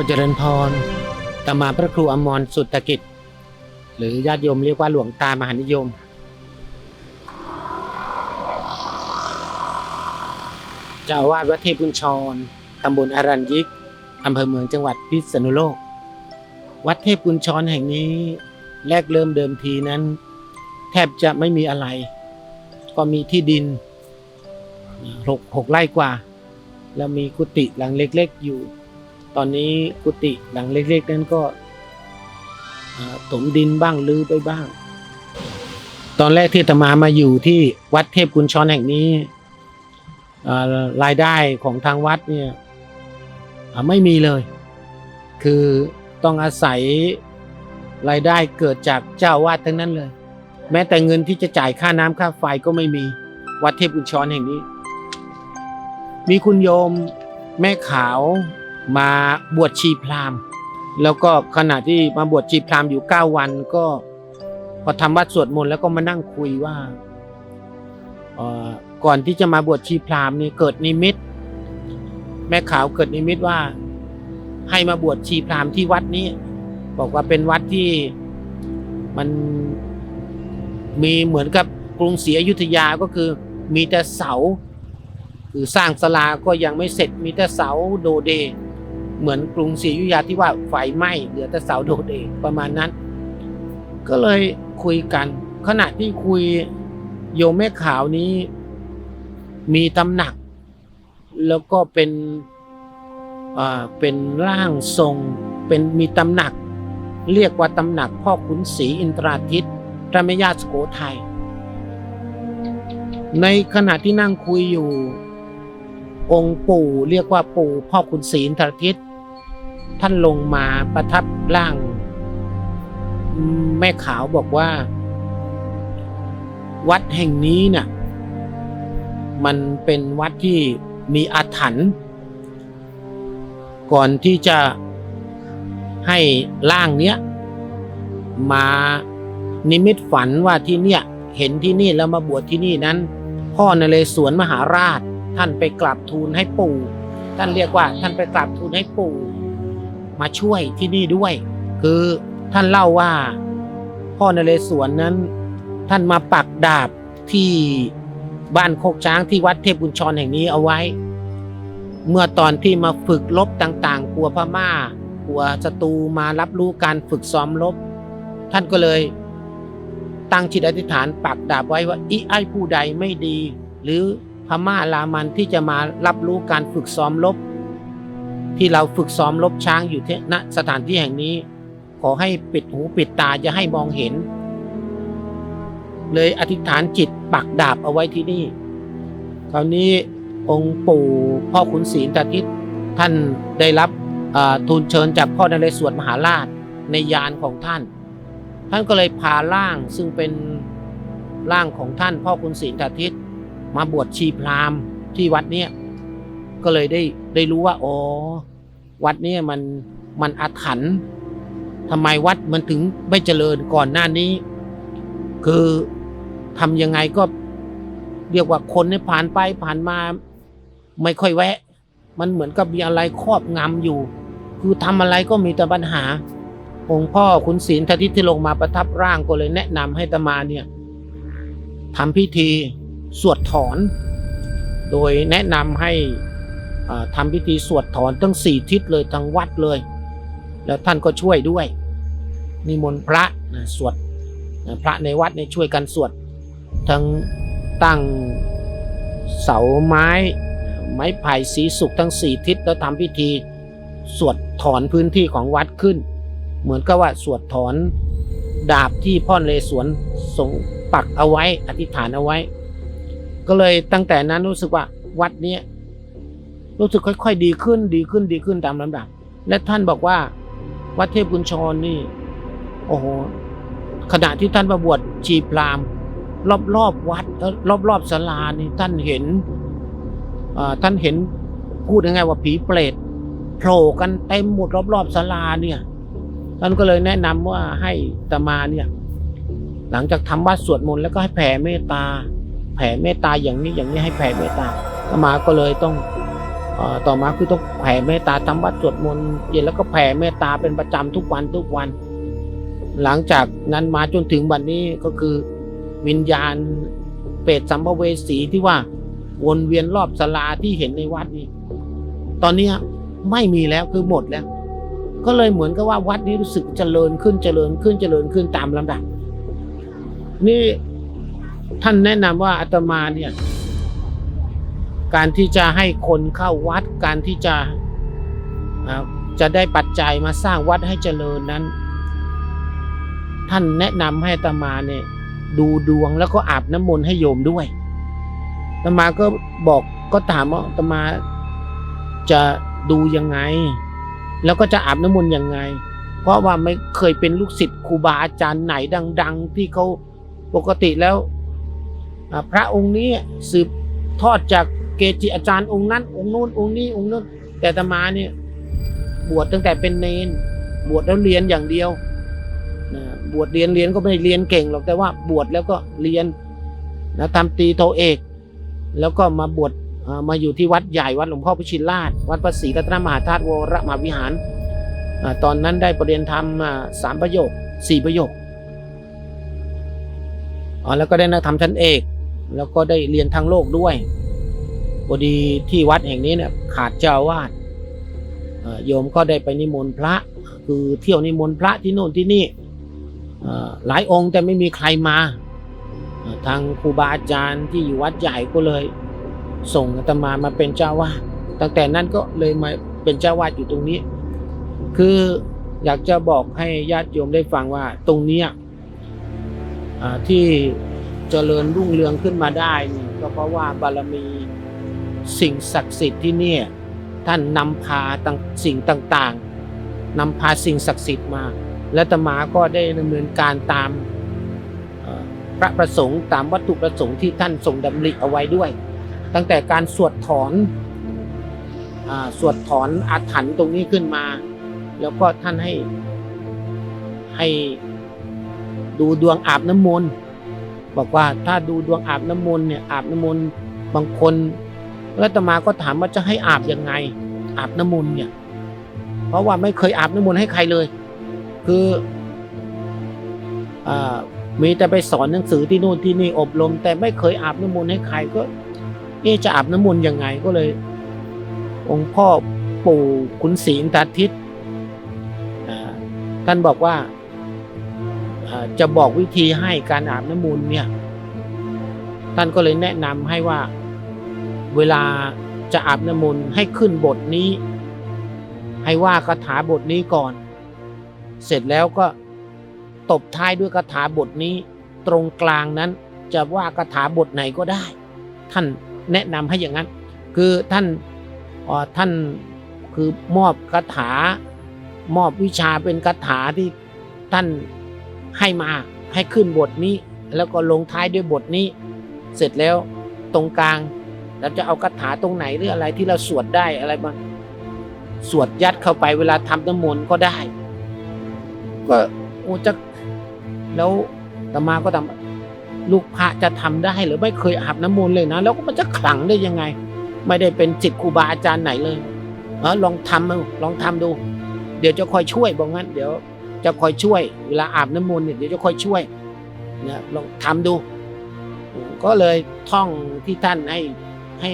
ก็เจริญพรตมาพระครูอมรสุตกิจ หรือญาติโยมเรียกว่าหลวงตามหานิยม เจ้าวาสวัดเทพบุญชรตำบลอารัญยิกอำเภอเมืองจังหวัดพิษณุโลก วัดเทพบุญชรแห่งนี้แรกเริ่มเดิมทีนั้น แทบจะไม่มีอะไร ก็มีที่ดินหกหกไร่กว่า แล้วมีกุฏิหลังเล็ก ๆอยู่ ตอนนี้กุฏิหลังเล็กๆ นั้นก็ถมดินบ้างลือไปบ้าง ตอนแรกที่ตมามาอยู่ที่วัดเทพกุญชรแห่งนี้รายได้ของทางวัดเนี่ยไม่มีเลย คือต้องอาศัยรายได้เกิดจากเจ้าอาวาดทั้งนั้นเลย แม้แต่เงินที่จะจ่ายค่าน้ำค่าไฟก็ไม่มีวัดเทพกุญชรแห่งนี้ มีคุณโยมแม่ขาว มาบวชชีพราหมณ์ แล้วก็ขณะที่มาบวชชีพราหมณ์อยู่เก้าวันก็พอทำวัดสวดมนต์แล้วก็มานั่งคุยว่าก่อนที่จะมาบวชชีพราหมณ์นี่เกิดนิมิต แม่ขาวเกิดนิมิตว่า ให้มาบวชชีพราหมณ์ที่วัดนี้ บอกว่าเป็นวัดที่มันมีเหมือนกับกรุงศรีอยุธยาก็คือมีแต่เสา คือสร้างศาลาก็ยังไม่เสร็จมีแต่เสาโดเด เหมือนกรุงศรีอยุธยาที่ว่าไฟไหม้เหลือแต่เสาโดดเดประมาณนั้น ก็เลยคุยกัน ขณะที่คุยโยมแม่ขาวนี้ มีตำหนัก แล้วก็เป็นอ่าเป็นร่างทรงเป็นมีตำหนัก เรียกว่าตำหนักพ่อขุนศรีอินทราทิตพระแม่ย่าสุโขทัยในขณะที่นั่งคุยอยู่ องค์ปู่เรียกว่าปู่พ่อขุนศรีอินทรทิต ท่านลงมาประทับร่าง แม่ขาวบอกว่า วัดแห่งนี้น่ะ มันเป็นวัดที่มีอาถรรพ์ก่อนที่จะให้ร่างเนี้ย มานิมิตฝันว่าที่เนี่ย เห็นที่นี่แล้วมาบวชที่นี่นั้น พ่อนเรศวรมหาราช ท่านไปกราบทูลให้ปู่ ท่านเรียกว่า ท่านไปกราบทูลให้ปู่ มาช่วยที่นี่ด้วย คือท่านเล่าว่าพ่อนเรศวรนั้น ท่านมาปักดาบที่บ้านโคกช้างที่วัดเทพบุญชรแห่งนี้เอาไว้ เมื่อตอนที่มาฝึกรบต่างๆ กลัวพม่ากลัวศัตรูมารับรู้การฝึกซ้อมรบท่านก็เลยตั้งจิตอธิษฐานปักดาบไว้ว่าอีไอผู้ใดไม่ดี หรือพม่าลามันที่จะมารับรู้การฝึกซ้อมรบ ที่เราฝึกซ้อมรบช้างอยู่ที่ณสถานที่แห่งนี้ ขอให้ปิดหูปิดตาจะให้มองเห็น เลยอธิษฐานจิตปักดาบเอาไว้ที่นี่ คราวนี้องค์ปู่พ่อขุนศรีอินทรทิตท่านได้รับทูลเชิญจากพ่อนเรศวรมหาราชในยานของท่าน ท่านก็เลยพาร่างซึ่งเป็นร่างของท่านพ่อขุนศรีอินทรทิตมาบวชชีพราหมณ์ที่วัดเนี้ย ก็เลยได้ได้รู้ว่าอ๋อวัดเนี้ยมันมันอาถรรพ์ทำไมวัดมันถึงไม่เจริญก่อนหน้านี้ คือทำยังไงก็เรียกว่าคนเนี่ยผ่านไปผ่านมา ไม่ค่อยแวะ มันเหมือนกับมีอะไรครอบงำอยู่ คือทำอะไรก็มีแต่ปัญหาองค์พ่อขุนศีลททิตที่ลงมาประทับร่างก็เลยแนะนำให้ตมาเนี่ยทำพิธีสวดถอน โดยแนะนำให้ อ่าทำพิธีสวดถอนทั้งสี่ทิศเลยทั้งวัดเลย แล้วท่านก็ช่วยด้วย นิมนต์พระนะสวดพระในวัดเนี่ยช่วยกันสวด ทั้งตั้งเสาไม้ ไม้ไผ่สีสุกทั้งสี่ทิศแล้วทำพิธีสวดถอนพื้นที่ของวัดขึ้น เหมือนกับว่าสวดถอนดาบที่พ่อเลสวนทรงปักเอาไว้อธิษฐานเอาไว้ ก็เลยตั้งแต่นั้นรู้สึกว่าวัดเนี้ย รู้สึกค่อยๆ ดีขึ้นดีขึ้นดีขึ้นตามลำดับ และท่านบอกว่าวัดเทพกุญชรนี่ โอ้โหขณะที่ท่านมาบวชชีพราหมณ์รอบวัดรอบรอบๆศาลานี่ท่านเห็นท่านเห็นพูดยังไงว่าผีเปรตโผล่กันเต็มหมดรอบๆศาลาเนี่ยท่านก็เลยแนะนำว่าให้ตมาเนี่ย หลังจากทำวัดสวดมนต์แล้วก็ให้แผ่เมตตา แผ่เมตตาอย่างนี้อย่างนี้ให้แผ่เมตตาตมาก็เลยต้อง ต่อมาคือต้องแผ่เมตตาทำวัดสวดมนต์เย็นแล้วก็แผ่เมตตาเป็นประจำทุกวันทุกวัน หลังจากนั้นมาจนถึงวันนี้ก็คือวิญญาณเปรตสัมภเวสีที่ว่าวนเวียนรอบศาลาที่เห็นในวัดนี้ ตอนนี้ไม่มีแล้วคือหมดแล้ว ก็เลยเหมือนกับว่าวัดนี้รู้สึกเจริญขึ้นเจริญขึ้นเจริญขึ้นตามลำดับ นี่ท่านแนะนำว่าอาตมาเนี่ย การที่จะให้คนเข้าวัด การที่จะจะได้ปัจจัยมาสร้างวัดให้เจริญนั้น ท่านแนะนำให้ตมาเนี่ยดูดวงแล้วก็อาบน้ำมนต์ให้โยมด้วยตมาก็บอกก็ถามว่าตมาจะดูยังไง แล้วก็จะอาบน้ำมนต์ยังไง เพราะว่าไม่เคยเป็นลูกศิษย์ครูบาอาจารย์ไหนดัง ๆ ที่เขาปกติแล้วพระองค์นี้สืบ ทอดจากเกจิอาจารย์องค์นั้น องค์นู้นองค์นี้องค์นู้นแต่ตมาเนี่ยบวชตั้งแต่เป็นเนนบวชแล้วเรียนอย่างเดียวนะบวชเรียนเรียนก็ไม่ได้เรียนเก่งหรอกแต่ว่าบวชแล้วก็เรียนนะทำตีโทเอก แล้วก็มาบวชมาอยู่ที่วัดใหญ่วัดหลวงพ่อพิชิตราช วัดพระศรีรัตนมหาธาตุวรมหาวิหาร ตอนนั้นได้ประเรียนธรรมอ่าสามประโยคสี่ประโยคอ๋อแล้วก็ได้นักธรรมชั้นเอก แล้วก็ได้เรียนทางโลกด้วยพอดีที่วัดแห่งนี้เนี่ยขาดเจ้าวาดโยมก็ได้ไปนิมนต์พระ คือเที่ยวนิมนต์พระที่โน่นที่นี่หลายองค์แต่ไม่มีใครมา ทางครูบาอาจารย์ที่อยู่วัดใหญ่ก็เลย ส่งอาตมามาเป็นเจ้าวาดตั้งแต่นั้นก็เลยมาเป็นเจ้าวาดอยู่ตรงนี้ คืออยากจะบอกให้ญาติโยมได้ฟังว่าตรงนี้ที่ เจริญรุ่งเรืองขึ้นมาได้นี่ก็เพราะว่าบารมีสิ่งศักดิ์สิทธิ์ที่นี่ท่านนำพาต่างสิ่งต่างๆนำพาสิ่งศักดิ์สิทธิ์มา และตมาก็ได้ดำเนินการตามพระประสงค์ตามวัตถุประสงค์ที่ท่านทรงดำริเอาไว้ด้วย ตั้งแต่การสวดถอนอสวดถอนอาถรรพ์ตรงนี้ขึ้นมา แล้วก็ท่านให้ให้ดูดวงอาบน้ำมนต์ บอกว่าถ้าดูดวงอาบน้ำมนต์เนี่ยอาบน้ำมนต์บางคนแล้วตมาก็ถามว่าจะให้อาบยังไง อาบน้ำมนต์เนี่ย เพราะว่าไม่เคยอาบน้ำมนต์ให้ใครเลย คืออมีแต่ไปสอนหนังสือที่นู่นที่นี่อบรม แต่ไม่เคยอาบน้ำมนต์ให้ใครก็เอ๊จะอาบน้ำมนต์ยังไงก็เลย องค์พ่อปู่ขุนศรีอินทราทิตท่านบอกว่า จะบอกวิธีให้การอาบน้ำมนต์เนี่ยท่านก็เลยแนะนำให้ว่าเวลาจะอาบน้ำมนต์ให้ขึ้นบทนี้ ให้ว่าคาถาบทนี้ก่อน เสร็จแล้วก็ตบท้ายด้วยคาถาบทนี้ ตรงกลางนั้นจะว่าคาถาบทไหนก็ได้ ท่านแนะนำให้อย่างนั้น คือท่านออท่านคือมอบคาถามอบวิชาเป็นคาถาที่ท่าน ให้มาให้ขึ้นบทนี้ แล้วก็ลงท้ายด้วยบทนี้ เสร็จแล้วตรงกลางเราจะเอาคาถาตรงไหนหรืออะไรที่เราสวดได้อะไรบ้างสวดยัดเข้าไปเวลาทำน้ำมนต์ก็ได้ก็โอ้จะแล้วตมาก็ทำลูกพระจะทำได้หรือไม่เคยอาบน้ำมนต์เลยนะ แล้วก็มันจะขลังได้ยังไง ไม่ได้เป็นจิตครูบาอาจารย์ไหนเลยเออลองทำเอาลองทำดู เดี๋ยวจะคอยช่วยบอกงั้น เดี๋ยว จะคอยช่วย เวลาอาบน้ำมนต์เนี่ยเดี๋ยวจะคอยช่วยเนี่ยลองทำดู ก็เลยท่องที่ท่านให้ให้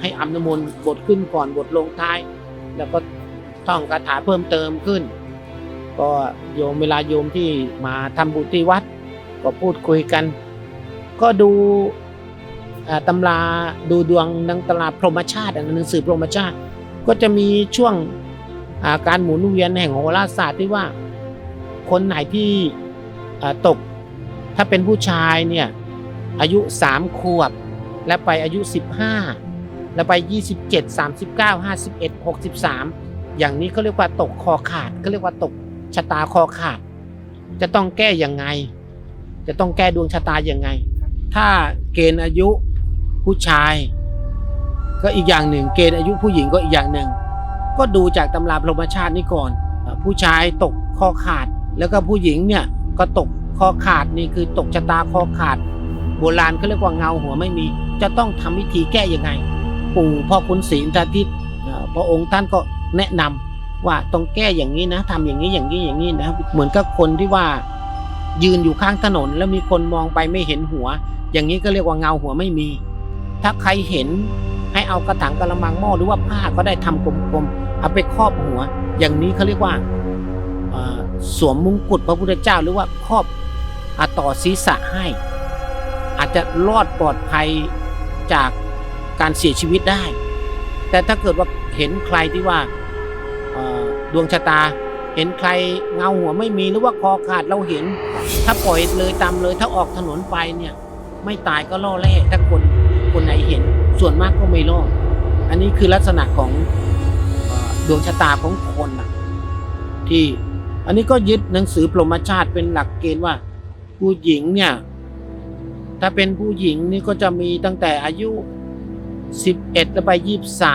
ให้อาบน้ำมนต์บทขึ้นก่อนบทลงท้าย แล้วก็ท่องคาถาเพิ่มเติมขึ้น ก็โยมเวลาโยมที่มาทำบุญที่วัด ก็พูดคุยกัน ก็ดูอ่าตำราดูดวงดังตำราพรหมชาติหนังสือพรหมชาติ ก็จะมีช่วงการหมุนเวียนแห่งโหราศาสตร์ที่ว่า คนไหนที่ตกถ้าเป็นผู้ชายเนี่ยอายุสามขวบ และไปอายุ15แล้วไป27 39 51 63อย่างนี้เขาเรียกว่าตกคอขาดเขาเรียกว่าตกชะตาคอขาด จะต้องแก้ยังไง จะต้องแก้ดวงชะตายังไง ถ้าเกณฑ์อายุผู้ชาย ก็อีกอย่างหนึ่ง เกณฑ์อายุผู้หญิงก็อีกอย่างหนึ่ง ก็ดูจากตำราพรหมชาตินี้ก่อน ผู้ชายตกคอขาด แล้วก็ผู้หญิงเนี่ยก็ตกคอขาดนี่คือตกชะตาคอขาด โบราณเขาเรียกว่าเงาหัวไม่มี จะต้องทำวิธีแก้ยังไง ปู่พ่อคุณศรีอินทราทิตย์พระองค์ท่านก็แนะนำว่าต้องแก้อย่างนี้นะทำอย่างนี้อย่างนี้อย่างนี้นะ เหมือนกับคนที่ว่ายืนอยู่ข้างถนน แล้วมีคนมองไปไม่เห็นหัว อย่างนี้ก็เรียกว่าเงาหัวไม่มี ถ้าใครเห็นให้เอากระถางกระมังหม้อหรือว่าผ้าก็ได้ทำกลมๆเอาไปครอบหัว อย่างนี้เขาเรียกว่า สวมมงกุฎพระพุทธเจ้าหรือว่าครอบอต่อศีรษะให้ อาจจะรอดปลอดภัยจากการเสียชีวิตได้ แต่ถ้าเกิดว่าเห็นใครที่ว่าดวงชะตาเห็นใครเงาหัวไม่มีหรือว่าคอขาดเราเห็น ถ้าปล่อยเลยตามเลยถ้าออกถนนไปเนี่ยไม่ตายก็ล่อแร่ถ้าคนคนไหนเห็นส่วนมากก็ไม่รอดอันนี้คือลักษณะของดวงชะตาของคนนะที่ อันนี้ก็ยึดหนังสือปรมชาติเป็นหลักเกณฑ์ว่า ผู้หญิงเนี่ย ถ้าเป็นผู้หญิงนี่ก็จะมีตั้งแต่อายุ 11แล้วไป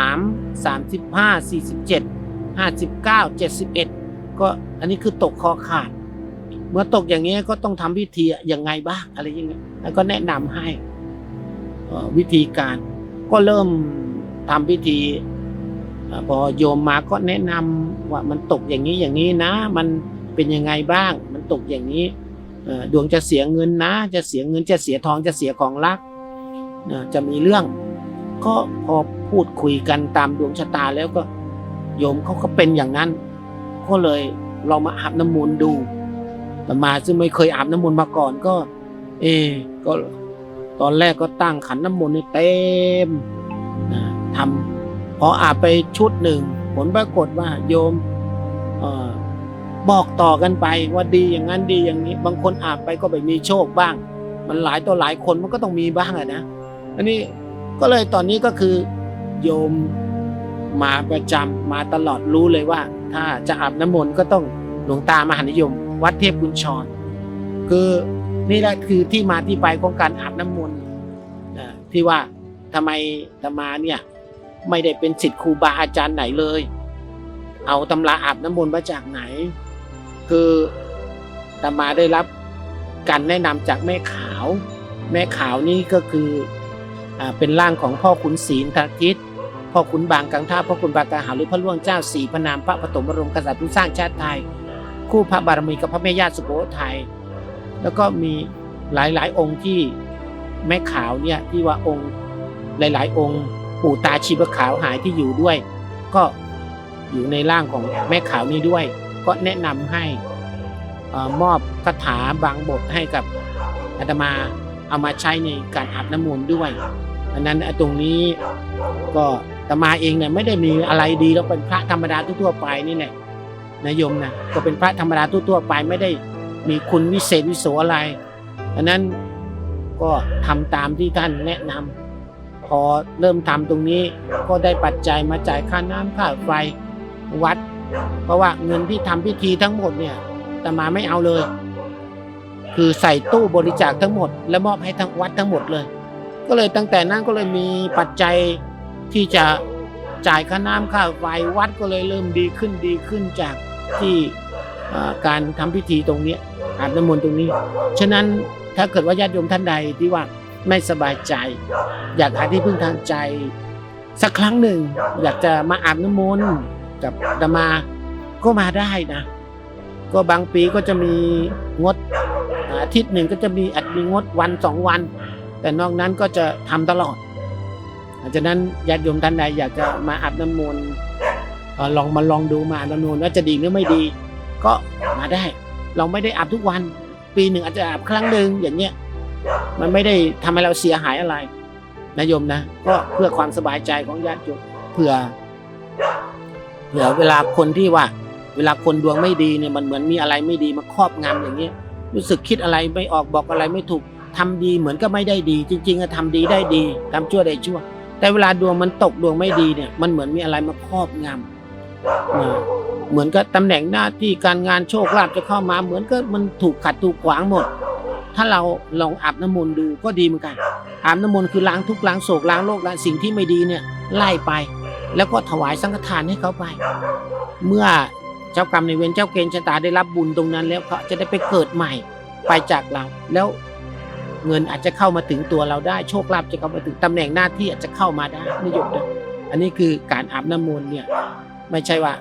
23 35 47 59 71 ก็อันนี้คือตกคอขาด เมื่อตกอย่างนี้ยก็ต้องทำพิธียังไงบ้างอะไรอย่างเงี้ยแล้วก็แนะนำให้วิธีการก็เริ่มทำพิธี พอโยมมาก็แนะนำว่ามันตกอย่างนี้อย่างนี้นะ มันเป็นยังไงบ้าง มันตกอย่างนี้ดวงจะเสียเงินนะ จะเสียเงินจะเสียทองจะเสียของรักจะมีเรื่อง ก็พอพูดคุยกันตามดวงชะตาแล้วก็โยมเขาก็เป็นอย่างนั้น ก็เลยเรามาอาบน้ำมนต์ดูแต่มาซึ่งไม่เคยอาบน้ำมนต์มาก่อนก็ เออก็ตอนแรกก็ตั้งขันน้ำมนต์เต็มทำ พออาบไปชุดหนึ่ง ผลปรากฏว่าโยมออบอกต่อกันไปว่าดีอย่างนั้นดีอย่างนี้ บางคนอาบไปก็ไปมีโชคบ้าง มันหลายต่อหลายคนมันก็ต้องมีบ้างอะนะอันนี้ก็เลยตอนนี้ก็คือโยมมาประจำมาตลอดรู้เลยว่า ถ้าจะอาบน้ำมนต์ก็ต้องหลวงตามหานิยม วัดเทพบุญชร คือนี่แหละคือที่มาที่ไปของการอาบน้ำมนต์ที่ว่าทำไมธรรมาเนี่ย ไม่ได้เป็นศิษย์ครูบาอาจารย์ไหนเลย เอาตำราอาบน้ำมนต์มาจากไหน คือธรรมาได้รับการแนะนำจากแม่ขาว แม่ขาวนี่ก็คืออเป็นร่างของพ่อขุนศรีนทกิจพ่อขุนบางกังท่าพ่อขุนบางกาหาหรือพระล่วงเจ้าสีพระนามพระปฐมบรมกษัตริย์ผู้สร้างชาติไทย คู่พระบารมีกับพระแม่ย่าสุโขทัยแล้วก็มีหลายๆ องค์ที่แม่ขาวเนี่ยที่ว่าองค์หลาย ๆ องค์ ปู่ตาชีพขาวหายที่อยู่ด้วย ก็อยู่ในร่างของแม่ขาวนี้ด้วย ก็แนะนำให้มอบคาถาบางบทให้กับอาตมาเอามาใช้ในการอาบน้ำมนต์ด้วยอันนั้นตรงนี้ก็อาตมาเองเนี่ยไม่ได้มีอะไรดีแล้วเป็นพระธรรมดาทั่วไปนี่แหละนะโยมนะก็เป็นพระธรรมดาทั่วไปไม่ได้มีคุณวิเศษวิโสอะไรอันนั้นก็ทำตามที่ท่านแนะนำ พอเริ่มทำตรงนี้ก็ได้ปัจจัยมาจ่ายค่าน้ำค่าไฟวัด เพราะว่าเงินที่ทำพิธีทั้งหมดเนี่ยอาตมาไม่เอาเลย คือใส่ตู้บริจาคทั้งหมด และมอบให้ทั้งวัดทั้งหมดเลย ก็เลยตั้งแต่นั้นก็เลยมีปัจจัยที่จะจ่ายค่าน้ำค่าไฟวัดก็เลยเริ่มดีขึ้นดีขึ้นจากที่การทำพิธีตรงนี้อาบน้ำมนต์ตรงนี้ ฉะนั้นถ้าเกิดว่าญาติโยมท่านใดที่ว่า ไม่สบายใจ อยากหาที่พึ่งทางใจ สักครั้งหนึ่ง อยากจะมาอาบน้ำมนต์กับอามาก็มาได้นะ ก็บางปีก็จะมีงดอาทิตย์หนึ่งก็จะมีอาจมีงดวันสองวัน แต่นอกนั้นก็จะทำตลอดฉะนั้นญาติโยมท่านใดอยากจะมาอาบน้ำมนต์ลองมาลองดูมาอาบน้ำมนต์ว่าจะดีหรือไม่ดี ก็มาได้ เราไม่ได้อาบทุกวัน ปีหนึ่งอาจจะอาบครั้งหนึ่งอย่างเงี้ย มันไม่ได้ทำให้เราเสียหายอะไรนะโยมนะก็เพื่อความสบายใจของญาติโยมเผื่อเผื่อเวลาคนที่ว่า เวลาคนดวงไม่ดีเนี่ยมันเหมือนมีอะไรไม่ดีมาครอบงำอย่างเงี้ยรู้สึกคิดอะไรไม่ออกบอกอะไรไม่ถูกทำดีเหมือนก็ไม่ได้ดี จริงๆอะทำดีได้ดีทำชั่วได้ชั่ว แต่เวลาดวงมันตกดวงไม่ดีเนี่ยมันเหมือนมีอะไรมาครอบงำเหมือนกับตำแหน่งหน้าที่การงานโชคลาภจะเข้ามา เหมือนก็มันถูกขัดถูกขวางหมด ถ้าเราลองอาบน้ำมนต์ดูก็ดีเหมือนกัน อาบน้ำมนต์คือล้างทุกข์ล้างโศกล้างโรคล้างสิ่งที่ไม่ดีเนี่ยไล่ไป แล้วก็ถวายสังฆทานให้เขาไป เมื่อเจ้ากรรมในเวรเจ้าเกณฑ์ชะตาได้รับบุญตรงนั้นแล้วเขาจะได้ไปเกิดใหม่ไปจากเรา แล้วเงินอาจจะเข้ามาถึงตัวเราได้โชคลาภจะเข้ามาถึงตำแหน่งหน้าที่อาจจะเข้ามาได้นิยมนะอันนี้คือการอาบน้ำมนต์เนี่ยไม่ใช่ว่า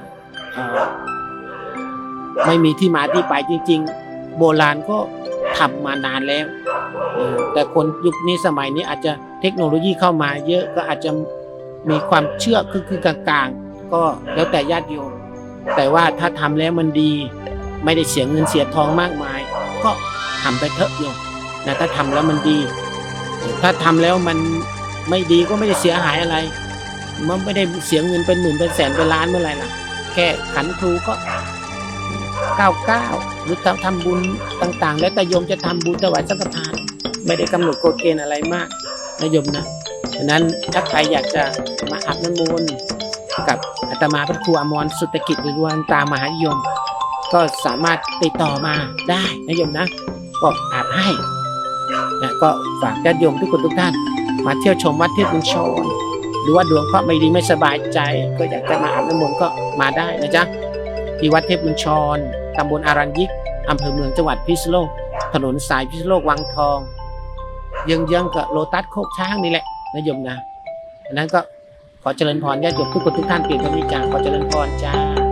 ไม่มีที่มาที่ไปจริง ๆ โบราณก็ ทำมานานแล้ว แต่คนยุคนี้สมัยนี้อาจจะเทคโนโลยีเข้ามาเยอะก็อาจจะมีความเชื่อคือคือกลางๆ ก็แล้วแต่ญาติโยมแต่ว่าถ้าทำแล้วมันดี ไม่ได้เสียเงินเสียทองมากมาย ก็ทำไปเถอะโยมนะถ้าทำแล้วมันดี ถ้าทำแล้วมันไม่ดีก็ไม่ได้เสียหายอะไร มันไม่ได้เสียเงินเป็นหมื่นเป็นแสนเป็นล้านเมื่อไหร่ล่ะ แค่ขันครูก็ เก้าเก้าหรือทำทำบุญต่างๆ แล้วแต่โยมจะทำบุญถวายสังฆทาน ไม่ได้กำหนดกฎเกณฑ์อะไรมากนะโยมนะฉะนั้นถ้าใครอยากจะมาอาบน้ำมนต์กับอาตมาพระครูอมรสุตกิจหรือวันตามหานิยม ก็สามารถติดต่อมาได้นะโยมนะก็อาบให้นะก็ฝากญาติโยมทุกคนทุกท่าน มาเที่ยวชมวัดเทพบุญชรหรือว่าดวงเคราะห์ไม่ดีไม่สบายใจ ก็อยากจะมาอาบน้ำมนต์ก็มาได้นะจ๊ะ ที่วัดเทพบุญชร ตำบลอารัญยิก อำเภอเมืองจังหวัดพิษณุโลก ถนนสายพิษณุโลกวังทองเยื้องๆกับโลตัสโคกช้างนี่แหละนะโยมนะอันนั้นก็ขอเจริญพรญาติโยมทุกคนทุกท่านเปลี่ยนธรรมิจาขอเจริญพรจ้า